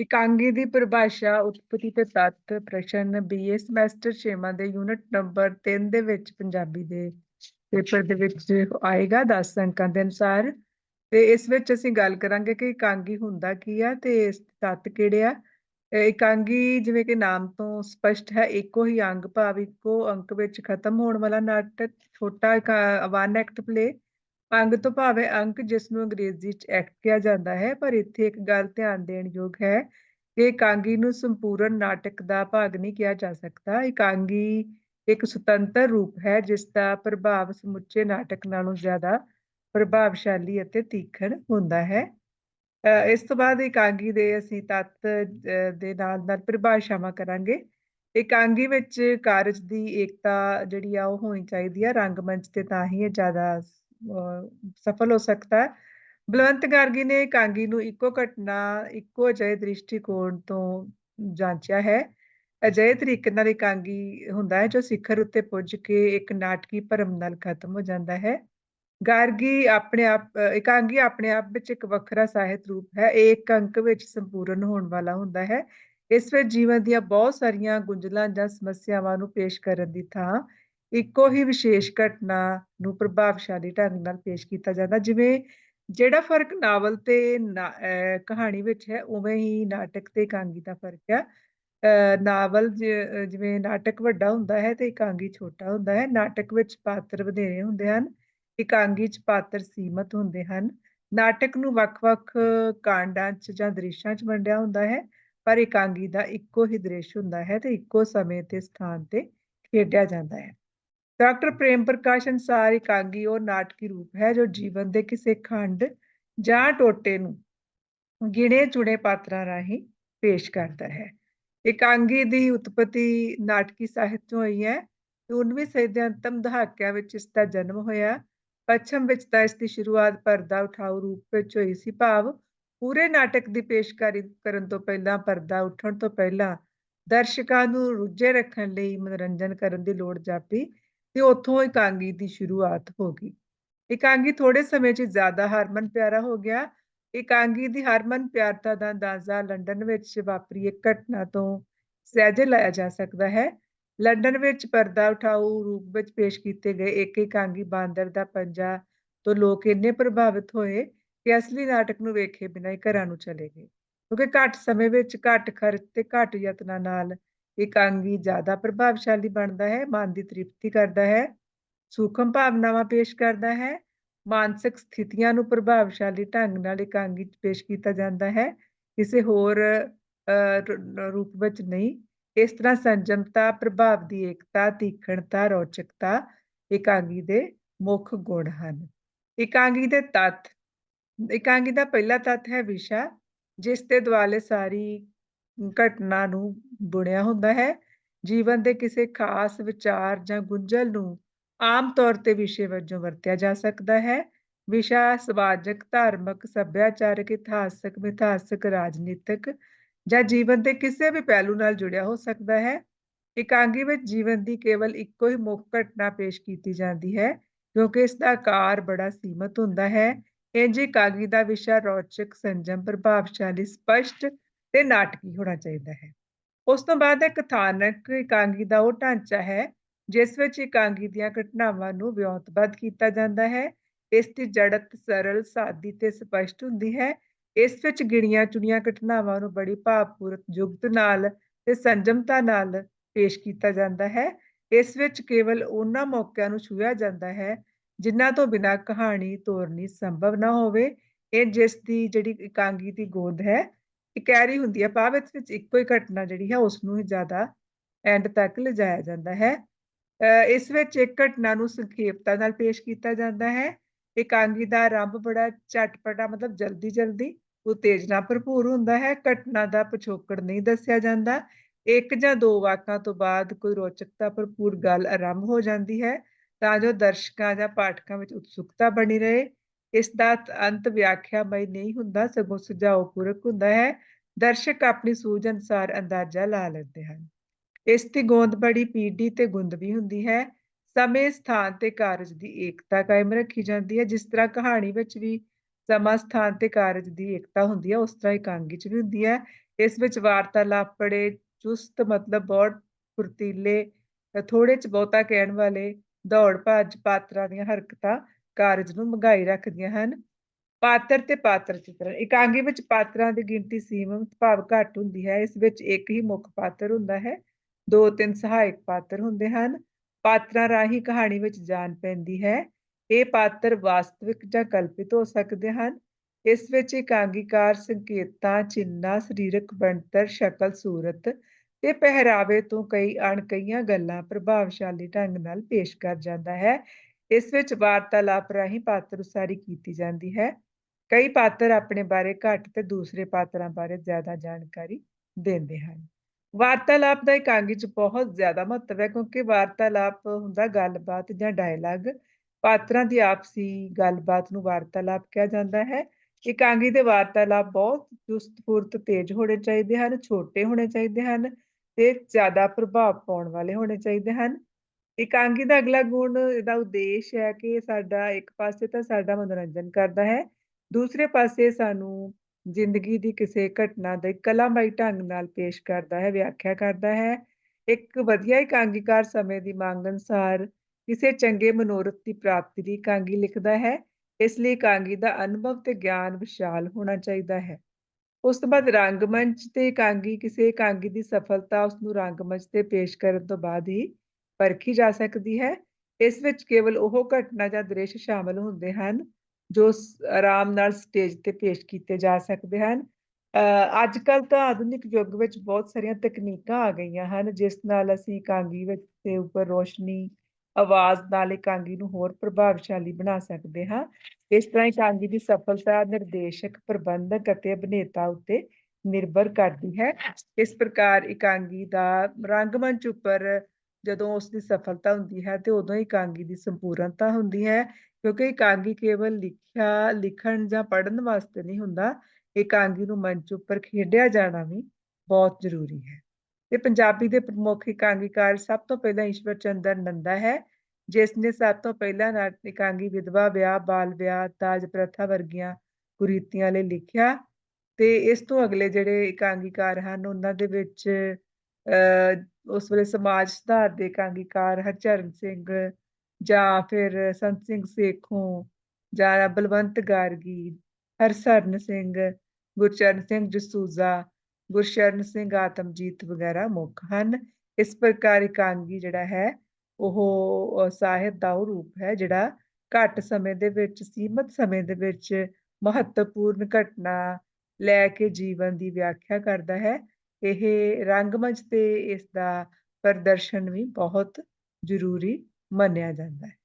ਇਕਾਂਗੀ ਦੀ ਪਰਿਭਾਸ਼ਾ ਉਤਪਤੀ ਤੇ ਤੱਤ ਪ੍ਰਸ਼ਨ ਬੀਏ ਸਮੈਸਟਰ 6ਵਾਂ ਦੇ ਯੂਨਿਟ ਨੰਬਰ 3 ਦੇ ਵਿੱਚ ਪੰਜਾਬੀ ਦੇ ਪੇਪਰ ਦੇ ਵਿੱਚ ਆਏਗਾ 10 ਅੰਕਾਂ ਦੇ ਅਨੁਸਾਰ। ਤੇ ਇਸ ਵਿੱਚ ਅਸੀਂ ਗੱਲ ਕਰਾਂਗੇ ਕਿ ਇਕਾਂਗੀ ਹੁੰਦਾ ਕੀ ਆ ਤੇ ਇਸ ਤੱਤ ਕਿਹੜੇ ਆ? ਇਕਾਂਗੀ ਜਿਵੇਂ ਕਿ ਨਾਮ ਤੋਂ ਸਪਸ਼ਟ ਹੈ, ਇੱਕੋ ਹੀ ਅੰਗ ਭਾਵ ਇੱਕੋ ਅੰਕ ਵਿੱਚ ਖਤਮ ਹੋਣ ਵਾਲਾ ਨਾਟਕ, ਛੋਟਾ ਵਨ ਐਕਟ ਪਲੇ ਅੰਗ ਤੋਂ ਭਾਵ ਅੰਕ ਜਿਸ ਨੂੰ ਅੰਗਰੇਜ਼ੀ 'ਚ ਐਕਟ ਕਿਹਾ ਜਾਂਦਾ ਹੈ ਪਰ ਇੱਥੇ ਇੱਕ ਗੱਲ ਧਿਆਨ ਦੇਣ ਯੋਗ ਹੈ ਕਿ ਇਕਾਂਗੀ ਨੂੰ ਸੰਪੂਰਨ ਨਾਟਕ ਦਾ ਭਾਗ ਨਹੀਂ ਕਿਹਾ ਜਾ ਸਕਦਾ। ਇਕਾਂਗੀ ਇੱਕ ਸੁਤੰਤਰ ਰੂਪ ਹੈ ਜਿਸ ਦਾ ਪ੍ਰਭਾਵ ਸਮੁੱਚੇ ਨਾਟਕ ਨਾਲੋਂ ਜ਼ਿਆਦਾ ਪ੍ਰਭਾਵਸ਼ਾਲੀ ਅਤੇ ਤੀਖਣ ਹੁੰਦਾ ਹੈ। ਅ, ਇਸ ਤੋਂ ਬਾਅਦ ਇਕਾਂਗੀ ਦੇ ਅਸੀਂ ਤੱਤ ਅ, ਦੇ ਨਾਲ ਨਾਲ ਪਰਿਭਾਸ਼ਾਵਾਂ ਕਰਾਂਗੇ। ਇਕਾਂਗੀ ਵਿੱਚ ਕਾਰਜ ਦੀ ਏਕਤਾ ਜਿਹੜੀ ਆ ਉਹ ਹੋਣੀ ਚਾਹੀਦੀ ਆ ਰੰਗਮੰਚ ਤੇ ਤਾਂ ਹੀ ਇਹ ਜ਼ਿਆਦਾ ਸਫਲ ਹੋ ਸਕਦਾ ਹੈ। ਬਲਵੰਤ ਗਾਰਗੀ ਨੇ ਇਕਾਂਗੀ ਨੂੰ ਇੱਕੋ ਘਟਨਾ, ਇੱਕੋ ਅਜਿਹੇ ਦ੍ਰਿਸ਼ਟੀਕੋਣ ਤੋਂ ਜਾਂਚਿਆ ਹੈ। ਅਜਿਹੇ ਤਰੀਕੇ ਨਾਲ ਇਕਾਂਗੀ ਹੁੰਦਾ ਹੈ ਜੋ ਸਿਖਰ ਉੱਤੇ ਪੁੱਜ ਕੇ ਇੱਕ ਨਾਟਕੀ ਭਰਮ ਨਾਲ ਖਤਮ ਹੋ ਜਾਂਦਾ ਹੈ। ਗਾਰਗੀ ਆਪਣੇ ਆਪ ਇਕਾਂਗੀ ਆਪਣੇ ਆਪ ਵਿੱਚ ਇੱਕ ਵੱਖਰਾ ਸਾਹਿਤ ਰੂਪ ਹੈ। ਇਹ ਇੱਕ ਅੰਕ ਵਿੱਚ ਸੰਪੂਰਨ ਹੋਣ ਵਾਲਾ ਹੁੰਦਾ ਹੈ। ਇਸ ਵਿੱਚ ਜੀਵਨ ਦੀਆਂ ਬਹੁਤ ਸਾਰੀਆਂ ਗੁੰਝਲਾਂ ਜਾਂ ਸਮੱਸਿਆਵਾਂ ਨੂੰ ਪੇਸ਼ ਕਰਨ ਦੀ ਥਾਂ ਇੱਕੋ ਹੀ ਵਿਸ਼ੇਸ਼ ਘਟਨਾ ਨੂੰ ਪ੍ਰਭਾਵਸ਼ਾਲੀ ਢੰਗ ਨਾਲ ਪੇਸ਼ ਕੀਤਾ ਜਾਂਦਾ, ਜਿਵੇਂ ਜਿਹੜਾ ਫ਼ਰਕ ਨਾਵਲ ਤੇ ਨਾ- ਕਹਾਣੀ ਵਿੱਚ ਹੈ, ਉਵੇਂ ਹੀ ਨਾਟਕ ਤੇ ਇਕਾਂਗੀ ਦਾ ਫ਼ਰਕ ਹੈ ਨਾਵਲ ਜਿਵੇਂ ਨਾਟਕ ਵੱਡਾ ਹੁੰਦਾ ਹੈ ਤੇ ਇਕਾਂਗੀ ਛੋਟਾ ਹੁੰਦਾ ਹੈ, ਨਾਟਕ ਵਿੱਚ ਪਾਤਰ ਵਧੇਰੇ ਹੁੰਦੇ ਹਨ, ਇਕਾਂਗੀ 'ਚ ਪਾਤਰ ਸੀਮਤ ਹੁੰਦੇ ਹਨ। ਨਾਟਕ ਨੂੰ ਵੱਖ-ਵੱਖ ਕਾਂਡਾਂ 'ਚ ਜਾਂ ਦ੍ਰਿਸ਼ਾਂ 'ਚ ਵੰਡਿਆ ਹੁੰਦਾ ਹੈ, ਪਰ ਇਕਾਂਗੀ ਦਾ ਇੱਕੋ ਹੀ ਦ੍ਰਿਸ਼ ਹੁੰਦਾ ਹੈ ਤੇ ਇੱਕੋ ਸਮੇਂ ਤੇ ਸਥਾਨ ਤੇ ਖੇਡਿਆ ਜਾਂਦਾ ਹੈ। ਡਾਕਟਰ ਪ੍ਰੇਮ ਪ੍ਰਕਾਸ਼ ਅਨੁਸਾਰ ਇਕਾਂਗੀ ਉਹ ਨਾਟਕੀ ਰੂਪ ਹੈ ਜੋ ਜੀਵਨ ਦੇ ਕਿਸੇ ਖੰਡ ਜਾਂ ਟੋਟੇ ਨੂੰ ਗਿਣੇ ਚੁਣੇ ਪਾਤਰਾਂ ਰਾਹੀਂ ਪੇਸ਼ ਕਰਦਾ ਹੈ। ਇਕਾਂਗੀ ਦੀ ਉਤਪਤੀ ਨਾਟਕੀ ਸਾਹਿਤ ਤੋਂ ਹੋਈ ਹੈ। 19ਵੀਂ ਸਦੀ ਦੇ ਅੰਤਮ ਦਹਾਕਿਆਂ ਵਿੱਚ ਇਸ ਦਾ ਜਨਮ ਹੋਇਆ। ਪੱਛਮ ਵਿੱਚ ਤਾਂ ਇਸ ਦੀ ਸ਼ੁਰੂਆਤ ਪਰਦਾ ਉਠਾਊ ਰੂਪ ਵਿੱਚ ਹੋਈ ਸੀ। ਭਾਵ ਪੂਰੇ ਨਾਟਕ ਦੀ ਪੇਸ਼ਕਾਰੀ ਕਰਨ ਤੋਂ ਪਹਿਲਾਂ, ਪਰਦਾ ਉੱਠਣ ਤੋਂ ਪਹਿਲਾਂ ਦਰਸ਼ਕਾਂ ਨੂੰ ਰੁੱਝੇ ਰੱਖਣ ਲਈ ਮਨੋਰੰਜਨ ਕਰਨ ਦੀ ਲੋੜ ਜਾਪੀ। ਤੇ ਉੱਥੋਂ ਇਕਾਂਗੀ ਦੀ ਸ਼ੁਰੂਆਤ ਹੋ ਗਈ। ਇਕਾਂਗੀ ਥੋੜੇ ਸਮੇਂ 'ਚ ਜ਼ਿਆਦਾ ਹਰਮਨ ਪਿਆਰਾ ਹੋ ਗਿਆ। ਇਕਾਂਗੀ ਦੀ ਹਰਮਨ ਪਿਆਰਤਾ ਦਾ ਅੰਦਾਜ਼ਾ ਲੰਡਨ ਵਿੱਚ ਵਾਪਰੀ ਇੱਕ ਘਟਨਾ ਤੋਂ ਸਹਿਜੇ ਲਾਇਆ ਜਾ ਸਕਦਾ ਹੈ। ਲੰਡਨ ਵਿੱਚ ਪਰਦਾ ਉਠਾਊ ਰੂਪ ਵਿੱਚ ਪੇਸ਼ ਕੀਤੇ ਗਏ ਇੱਕ ਇਕਾਂਗੀ ਬਾਂਦਰ ਦਾ ਪੰਜਾ ਤੋਂ ਲੋਕ ਇੰਨੇ ਪ੍ਰਭਾਵਿਤ ਹੋਏ ਕਿ ਅਸਲੀ ਨਾਟਕ ਨੂੰ ਵੇਖੇ ਬਿਨਾਂ ਹੀ ਘਰਾਂ ਨੂੰ ਚਲੇ ਗਏ। ਕਿਉਂਕਿ ਘੱਟ ਸਮੇਂ ਵਿੱਚ ਘੱਟ ਖਰਚ ਤੇ ਘੱਟ ਯਤਨਾਂ ਨਾਲ ਇਕਾਂਗੀ ਜ਼ਿਆਦਾ ਪ੍ਰਭਾਵਸ਼ਾਲੀ ਬਣਦਾ ਹੈ, ਮਨ ਦੀ ਤ੍ਰਿਪਤੀ ਕਰਦਾ ਹੈ, ਸੂਖਮ ਭਾਵਨਾਵਾਂ ਪੇਸ਼ ਕਰਦਾ ਹੈ, ਮਾਨਸਿਕ ਸਥਿਤੀਆਂ ਨੂੰ ਪ੍ਰਭਾਵਸ਼ਾਲੀ ਢੰਗ ਨਾਲ ਇਕਾਂਗੀ ਪੇਸ਼ ਕੀਤਾ ਜਾਂਦਾ ਹੈ, ਕਿਸੇ ਹੋਰ ਰੂਪ ਵਿੱਚ ਨਹੀਂ। ਇਸ ਤਰ੍ਹਾਂ ਸੰਜਮਤਾ, ਪ੍ਰਭਾਵ ਦੀ ਏਕਤਾ, ਤੀਖਣਤਾ, ਰੌਚਕਤਾ ਇਕਾਂਗੀ ਦੇ ਮੁੱਖ ਗੁਣ ਹਨ। ਇਕਾਂਗੀ ਦੇ ਤੱਤ ਇਕਾਂਗੀ ਦਾ ਪਹਿਲਾ ਤੱਤ ਹੈ ਵਿਸ਼ਾ, ਜਿਸ ਦੇ ਦੁਆਲੇ ਸਾਰੀ ਘਟਨਾ ਨੂੰ ਬੁਣਿਆ ਹੁੰਦਾ ਹੈ। ਜੀਵਨ ਦੇ ਕਿਸੇ ਖਾਸ ਵਿਚਾਰ ਜਾਂ ਗੁੰਝਲ ਨੂੰ ਆਮ ਤੌਰ ਤੇ ਵਿਸ਼ੇ ਵਜੋਂ ਵਰਤਿਆ ਜਾ ਸਕਦਾ ਹੈ। ਵਿਸ਼ਾ ਸਮਾਜਿਕ, ਧਾਰਮਿਕ, ਸੱਭਿਆਚਾਰਕ, ਇਤਿਹਾਸਕ, ਮਿਥਿਹਾਸਕ, ਰਾਜਨੀਤਿਕ ਜਾਂ ਜੀਵਨ ਦੇ ਕਿਸੇ ਵੀ ਪਹਿਲੂ ਨਾਲ ਜੁੜਿਆ ਹੋ ਸਕਦਾ ਹੈ। ਇਕਾਂਗੀ ਵਿੱਚ ਜੀਵਨ ਦੀ ਕੇਵਲ ਇੱਕੋ ਹੀ ਮੁੱਖ ਘਟਨਾ ਪੇਸ਼ ਕੀਤੀ ਜਾਂਦੀ ਹੈ ਕਿਉਂਕਿ ਇਸ ਦਾ ਆਕਾਰ ਬੜਾ ਸੀਮਤ ਹੁੰਦਾ ਹੈ। ਇੰਜ ਇਕਾਂਗੀ ਦਾ ਵਿਸ਼ਾ ਰੌਚਕ, ਸੰਜਮ, ਪ੍ਰਭਾਵਸ਼ਾਲੀ, ਸਪਸ਼ਟ ਤੇ ਨਾਟਕੀ ਹੋਣਾ ਚਾਹੀਦਾ ਹੈ। ਉਸ ਤੋਂ ਬਾਅਦ ਹੈ ਕਥਾਨਕ ਇਕਾਂਗੀ ਦਾ ਉਹ ਢਾਂਚਾ ਹੈ, ਜਿਸ ਵਿੱਚ ਇਕਾਂਗੀ ਦੀਆਂ ਘਟਨਾਵਾਂ ਨੂੰ ਵਿਉਂਤਬੱਧ ਕੀਤਾ ਜਾਂਦਾ ਹੈ। ਇਸ ਦੀ ਜੜਤ ਸਰਲ, ਸਾਦੀ ਤੇ ਸਪਸ਼ਟ ਹੁੰਦੀ ਹੈ। ਇਸ ਵਿੱਚ ਗਿਣੀਆਂ ਚੁਣੀਆਂ ਘਟਨਾਵਾਂ ਨੂੰ ਬੜੀ ਭਾਵਪੂਰਕ ਜੁਗਤ ਨਾਲ ਤੇ ਸੰਜਮਤਾ ਨਾਲ ਪੇਸ਼ ਕੀਤਾ ਜਾਂਦਾ ਹੈ। ਇਸ ਵਿੱਚ ਕੇਵਲ ਉਹਨਾਂ ਮੌਕਿਆਂ ਨੂੰ ਛੂਹਿਆ ਜਾਂਦਾ ਹੈ, ਜਿਨ੍ਹਾਂ ਤੋਂ ਬਿਨਾਂ ਕਹਾਣੀ ਤੋਰਨੀ ਸੰਭਵ ਨਾ ਹੋਵੇ। ਇਹ ਜਿਸ ਦੀ ਜਿਹੜੀ ਇਕਾਂਗੀ ਦੀ ਗੋਦ ਹੈ ਇਕੈਰੀ ਹੁੰਦੀ ਹੈ ਭਾਵ ਇਸ ਵਿੱਚ ਇੱਕੋ ਹੀ ਘਟਨਾ ਜਿਹੜੀ ਹੈ ਉਸ ਨੂੰ ਹੀ ਜ਼ਿਆਦਾ ਐਂਡ ਤੱਕ ਲਿਜਾਇਆ ਜਾਂਦਾ ਹੈ। ਇਸ ਵਿੱਚ ਇੱਕ ਘਟਨਾ ਨੂੰ ਸੰਖੇਪਤਾ ਨਾਲ ਪੇਸ਼ ਕੀਤਾ ਜਾਂਦਾ ਹੈ। ਇਕਾਂਗੀ ਦਾ ਆਰੰਭ ਬੜਾ ਝਟਪਟਾ, ਮਤਲਬ ਜਲਦੀ ਜਲਦੀ ਉਤੇਜਨਾ ਭਰਪੂਰ ਹੁੰਦਾ ਹੈ। ਘਟਨਾ ਦਾ ਪਿਛੋਕੜ ਨਹੀਂ ਦੱਸਿਆ ਜਾਂਦਾ। ਇੱਕ ਜਾਂ ਦੋ ਵਾਕਾਂ ਤੋਂ ਬਾਅਦ ਕੋਈ ਰੋਚਕਤਾ ਭਰਪੂਰ ਗੱਲ ਆਰੰਭ ਹੋ ਜਾਂਦੀ ਹੈ, ਤਾਂ ਜੋ ਦਰਸ਼ਕਾਂ ਜਾਂ ਪਾਠਕਾਂ ਵਿੱਚ ਉਤਸੁਕਤਾ ਬਣੀ ਰਹੇ। ਇਸ ਦਾ ਅੰਤ ਵਿਆਖਿਆਮਈ ਨਹੀਂ ਹੁੰਦਾ, ਸਗੋਂ ਸੁਝਾਉਪੂਰਕ ਹੁੰਦਾ ਹੈ। ਦਰਸ਼ਕ ਆਪਣੀ ਸੂਝ ਅਨੁਸਾਰ ਅੰਦਾਜ਼ਾ ਲਾ ਲੈਂਦੇ ਹਨ। ਇਸ ਦੀ ਗੋਂਦ ਬੜੀ ਪੀੜੀ ਤੇ ਗੁੰਦਵੀ ਹੁੰਦੀ ਹੈ। ਸਮੇਂ, ਸਥਾਨ ਤੇ ਕਾਰਜ ਦੀ ਏਕਤਾ ਕਾਇਮ ਰੱਖੀ ਜਾਂਦੀ ਹੈ। ਜਿਸ ਤਰ੍ਹਾਂ ਕਹਾਣੀ ਵਿੱਚ ਵੀ ਸਮਾਂ, ਸਥਾਨ ਤੇ ਕਾਰਜ ਦੀ ਏਕਤਾ ਹੁੰਦੀ ਹੈ, ਉਸ ਤਰ੍ਹਾਂ ਇਕਾਂਗੀ 'ਚ ਵੀ ਹੁੰਦੀ ਹੈ। ਇਸ ਵਿੱਚ ਵਾਰਤਾਲਾਪ ਬੜੇ ਚੁਸਤ ਮਤਲਬ ਬਹੁਤ ਫੁਰਤੀਲੇ ਥੋੜੇ ਚ ਬਹੁਤਾ ਕਹਿਣ ਵਾਲੇ, ਦੌੜ, ਭੱਜ, ਪਾਤਰਾਂ ਦੀਆਂ ਹਰਕਤਾਂ ਕਾਰਜ ਨੂੰ ਮਹਿੰਗਾਈ ਰੱਖਦੀਆਂ ਹਨ। ਪਾਤਰ ਤੇ ਪਾਤਰ ਚਿੱਤਰਨ ਇਕਾਂਗੀ ਵਿੱਚ ਪਾਤਰਾਂ ਦੀ ਗਿਣਤੀ ਸੀਮਤ ਭਾਵ ਘੱਟ ਹੁੰਦੀ ਹੈ। ਇਸ ਵਿੱਚ ਇੱਕ ਹੀ ਮੁੱਖ ਪਾਤਰ ਹੁੰਦਾ ਹੈ। ਦੋ ਤਿੰਨ ਸਹਾਇਕ ਪਾਤਰ ਹੁੰਦੇ ਹਨ। ਪਾਤਰਾਂ ਰਾਹੀਂ ਕਹਾਣੀ ਵਿੱਚ ਜਾਨ ਪੈਂਦੀ ਹੈ। ਇਹ ਪਾਤਰ ਵਾਸਤਵਿਕ ਜਾਂ ਕਲਪਿਤ ਹੋ ਸਕਦੇ ਹਨ। ਇਸ ਵਿੱਚ ਇਕਾਂਗੀਕਾਰ ਸੰਕੇਤਾਂ ਚਿੰਨਾਂ ਸਰੀਰਕ ਬਣਤਰ, ਸ਼ਕਲ, ਸੂਰਤ ਤੇ ਪਹਿਰਾਵੇ ਤੋਂ ਕਈ ਅਣਕਈਆਂ ਗੱਲਾਂ ਪ੍ਰਭਾਵਸ਼ਾਲੀ ਢੰਗ ਨਾਲ ਪੇਸ਼ ਕਰ ਜਾਂਦਾ ਹੈ। ਇਸ ਵਿੱਚ ਵਾਰਤਾਲਾਪ ਰਾਹੀਂ ਪਾਤਰ ਉਸਾਰੀ ਕੀਤੀ ਜਾਂਦੀ ਹੈ। ਕਈ ਪਾਤਰ ਆਪਣੇ ਬਾਰੇ ਘੱਟ ਤੇ ਦੂਸਰੇ ਪਾਤਰਾਂ ਬਾਰੇ ਜ਼ਿਆਦਾ ਜਾਣਕਾਰੀ ਦਿੰਦੇ ਹਨ। ਵਾਰਤਾਲਾਪ ਦਾ ਇਕਾਂਗੀ 'ਚ ਬਹੁਤ ਜ਼ਿਆਦਾ ਮਹੱਤਵ ਹੈ ਕਿਉਂਕਿ ਵਾਰਤਾਲਾਪ ਹੁੰਦਾ ਗੱਲਬਾਤ ਜਾਂ ਡਾਇਲਾਗ ਪਾਤਰਾਂ ਦੀ ਆਪਸੀ ਗੱਲਬਾਤ ਨੂੰ ਵਾਰਤਾਲਾਪ ਕਿਹਾ ਜਾਂਦਾ ਹੈ। ਇਕਾਂਗੀ ਦੇ ਵਾਰਤਾਲਾਪ ਬਹੁਤ ਚੁਸਤ, ਫੁਰਤ, ਤੇਜ਼ ਹੋਣੇ ਚਾਹੀਦੇ ਹਨ, ਛੋਟੇ ਹੋਣੇ ਚਾਹੀਦੇ ਹਨ ਤੇ ਜ਼ਿਆਦਾ ਪ੍ਰਭਾਵ ਪਾਉਣ ਵਾਲੇ ਹੋਣੇ ਚਾਹੀਦੇ ਹਨ। ਇਕਾਂਗੀ ਦਾ ਅਗਲਾ ਗੁਣ ਇਹਦਾ ਉਦੇਸ਼ ਹੈ ਕਿ ਸਾਡਾ ਇੱਕ ਪਾਸੇ ਤਾਂ ਸਾਡਾ ਮਨੋਰੰਜਨ ਕਰਦਾ ਹੈ, ਦੂਸਰੇ ਪਾਸੇ ਸਾਨੂੰ ਜ਼ਿੰਦਗੀ ਦੀ ਕਿਸੇ ਘਟਨਾ ਦੇ ਕਲਾਮਈ ਢੰਗ ਨਾਲ ਪੇਸ਼ ਕਰਦਾ ਹੈ, ਵਿਆਖਿਆ ਕਰਦਾ ਹੈ। ਇੱਕ ਵਧੀਆ ਇਕਾਂਗੀਕਾਰ ਸਮੇਂ ਦੀ ਮੰਗ ਅਨੁਸਾਰ ਕਿਸੇ ਚੰਗੇ ਮਨੋਰਥ ਦੀ ਪ੍ਰਾਪਤੀ ਲਈ ਇਕਾਂਗੀ ਲਿਖਦਾ ਹੈ। ਇਸ ਲਈ ਇਕਾਂਗੀ ਦਾ ਅਨੁਭਵ ਤੇ ਗਿਆਨ ਵਿਸ਼ਾਲ ਹੋਣਾ ਚਾਹੀਦਾ ਹੈ। ਉਸ ਤੋਂ ਬਾਅਦ ਰੰਗਮੰਚ ਤੇ ਇਕਾਂਗੀ, ਕਿਸੇ ਇਕਾਂਗੀ ਦੀ ਸਫਲਤਾ ਉਸ ਨੂੰ ਰੰਗਮੰਚ ਤੇ ਪੇਸ਼ ਕਰਨ ਤੋਂ ਬਾਅਦ ਹੀ ਪਰਖੀ ਜਾ ਸਕਦੀ ਹੈ। ਇਸ ਵਿੱਚ ਕੇਵਲ ਉਹ ਘਟਨਾ ਜਾਂ ਦ੍ਰਿਸ਼ ਸ਼ਾਮਲ ਹੁੰਦੇ ਹਨ, ਜੋ ਆਰਾਮ ਨਾਲ ਸਟੇਜ ਤੇ ਪੇਸ਼ ਕੀਤੇ ਜਾ ਸਕਦੇ ਹਨ। ਅੱਜ ਕੱਲ ਤਾਂ ਆਧੁਨਿਕ ਯੁੱਗ ਵਿੱਚ ਬਹੁਤ ਸਾਰੀਆਂ ਤਕਨੀਕਾਂ ਆ ਗਈਆਂ ਹਨ, ਜਿਸ ਨਾਲ ਅਸੀਂ ਇਕਾਂਗੀ ਵਿੱਚ ਦੇ ਉੱਪਰ ਰੋਸ਼ਨੀ, ਆਵਾਜ਼ ਨਾਲ ਇਕਾਂਗੀ ਨੂੰ ਹੋਰ ਪ੍ਰਭਾਵਸ਼ਾਲੀ ਬਣਾ ਸਕਦੇ ਹਾਂ। ਇਸ ਤਰ੍ਹਾਂ ਇਕਾਂਗੀ ਦੀ ਸਫਲਤਾ ਨਿਰਦੇਸ਼ਕ, ਪ੍ਰਬੰਧਕ ਅਤੇ ਅਭਿਨੇਤਾ ਉੱਤੇ ਨਿਰਭਰ ਕਰਦੀ ਹੈ। ਇਸ ਪ੍ਰਕਾਰ ਇਕਾਂਗੀ ਦਾ ਰੰਗਮੰਚ ਉੱਪਰ ਜਦੋਂ ਉਸ ਦੀ ਸਫਲਤਾ ਹੁੰਦੀ ਹੈ ਤੇ ਉਦੋਂ ਹੀ ਇਕਾਂਗੀ ਦੀ ਸੰਪੂਰਨਤਾ ਹੁੰਦੀ ਹੈ, ਕਿਉਂਕਿ ਇਕਾਂਗੀ ਕੇਵਲ ਲਿਖਿਆ, ਲਿਖਣ ਜਾਂ ਪੜ੍ਹਨ ਵਾਸਤੇ ਨਹੀਂ ਹੁੰਦਾ ਇਕਾਂਗੀ ਨੂੰ ਮੰਚ ਉੱਪਰ ਖੇਡਿਆ ਜਾਣਾ ਵੀ ਬਹੁਤ ਜ਼ਰੂਰੀ ਹੈ। ਤੇ ਪੰਜਾਬੀ ਦੇ ਪ੍ਰਮੁੱਖ ਇਕਾਂਗੀਕਾਰ ਸਭ ਤੋਂ ਪਹਿਲਾਂ ਈਸ਼ਵਰ ਚੰਦਰ ਨੰਦਾ ਹੈ, ਜਿਸ ਨੇ ਸਭ ਤੋਂ ਪਹਿਲਾਂ ਨਾਟ ਇਕਾਂਗੀ ਵਿਧਵਾ ਵਿਆਹ, ਬਾਲ ਵਿਆਹ, ਤਾਜ ਪ੍ਰਥਾ ਵਰਗੀਆਂ ਕੁਰੀਤੀਆਂ ਲਈ ਲਿਖਿਆ ਤੇ ਇਸ ਤੋਂ ਅਗਲੇ ਜਿਹੜੇ ਇਕਾਂਗੀਕਾਰ ਹਨ, ਉਹਨਾਂ ਦੇ ਵਿੱਚ ਅ ਉਸ ਵੇਲੇ ਸਮਾਜ ਸੁਧਾਰ ਦੇ ਇਕਾਂਗੀਕਾਰ ਹਰਚਰਨ ਸਿੰਘ ਜਾਂ ਫਿਰ ਸੰਤ ਸਿੰਘ ਸੇਖੋਂ ਜਾਂ ਬਲਵੰਤ ਗਾਰਗੀ, ਹਰਸਰਨ ਸਿੰਘ, ਗੁਰਚਰਨ ਸਿੰਘ ਜਸੂਜਾ, ਗੁਰਸ਼ਰਨ ਸਿੰਘ ਆਤਮਜੀਤ ਵਗੈਰਾ ਮੁੱਖ ਹਨ। ਇਸ ਪ੍ਰਕਾਰ ਇਕਾਂਗੀ ਜਿਹੜਾ ਹੈ, ਉਹ ਸਾਹਿਤ ਦਾ ਉਹ ਰੂਪ ਹੈ ਜਿਹੜਾ ਘੱਟ ਸਮੇਂ ਦੇ ਵਿੱਚ, ਸੀਮਤ ਸਮੇਂ ਦੇ ਵਿੱਚ ਮਹੱਤਵਪੂਰਨ ਘਟਨਾ ਲੈ ਕੇ ਜੀਵਨ ਦੀ ਵਿਆਖਿਆ ਕਰਦਾ ਹੈ। ਇਹ ਰੰਗਮੰਚ ਤੇ ਇਸ ਦਾ ਪ੍ਰਦਰਸ਼ਨ ਵੀ ਬਹੁਤ ਜ਼ਰੂਰੀ ਮੰਨਿਆ ਜਾਂਦਾ ਹੈ।